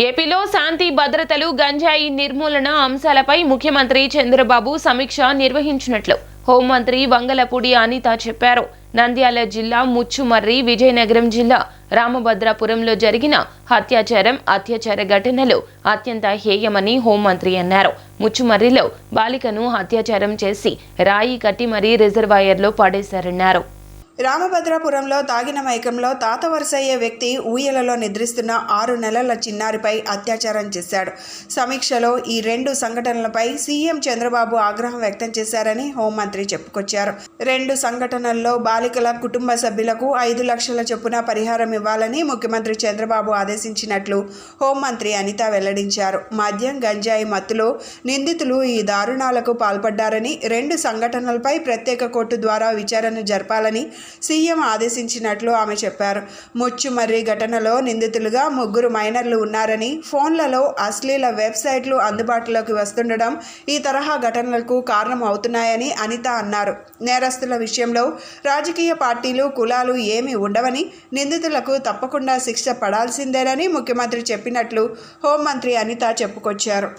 ఏపీలో శాంతి భద్రతలు గంజాయి నిర్మూలన అంశాలపై ముఖ్యమంత్రి చంద్రబాబు సమీక్ష నిర్వహించినట్లు హోంమంత్రి వంగలపూడి అనిత చెప్పారు. నంద్యాల జిల్లా ముచ్చుమర్రి విజయనగరం జిల్లా రామభద్రాపురంలో జరిగిన హత్యాచారం అత్యాచార ఘటనలు అత్యంత హేయమని హోంమంత్రి అన్నారు. ముచ్చుమర్రిలో బాలికను అత్యాచారం చేసి రాయి కట్టి మరీ రిజర్వాయర్లో పడేశారన్నారు. రామభద్రాపురంలో తాగిన మైకంలో తాత వరుసయ్యే వ్యక్తి ఊయలలో నిద్రిస్తున్న ఆరు నెలల చిన్నారిపై అత్యాచారం చేశాడు. సమీక్షలో ఈ రెండు సంఘటనలపై సీఎం చంద్రబాబు ఆగ్రహం వ్యక్తం చేశారని హోంమంత్రి చెప్పుకొచ్చారు. రెండు సంఘటనల్లో బాలికల కుటుంబ సభ్యులకు ఐదు లక్షల చొప్పున పరిహారం ఇవ్వాలని ముఖ్యమంత్రి చంద్రబాబు ఆదేశించినట్లు హోంమంత్రి అనిత వెల్లడించారు. మద్యం గంజాయి మత్తులో నిందితులు ఈ దారుణాలకు పాల్పడ్డారని రెండు సంఘటనలపై ప్రత్యేక కోర్టు ద్వారా విచారణ జరపాలని సీఎం ఆదేశించినట్లు ఆమె చెప్పారు. ముచ్చుమర్రి ఘటనలో నిందితులుగా ముగ్గురు మైనర్లు ఉన్నారని ఫోన్లలో అశ్లీల వెబ్సైట్లు అందుబాటులోకి వస్తుండడం ఈ తరహా ఘటనలకు కారణం అవుతున్నాయని అనిత అన్నారు. నేరస్తుల విషయంలో రాజకీయ పార్టీలు కులాలు ఏమీ ఉండవని నిందితులకు తప్పకుండా శిక్ష పడాల్సిందేనని ముఖ్యమంత్రి చెప్పినట్లు హోంమంత్రి అనిత చెప్పుకొచ్చారు.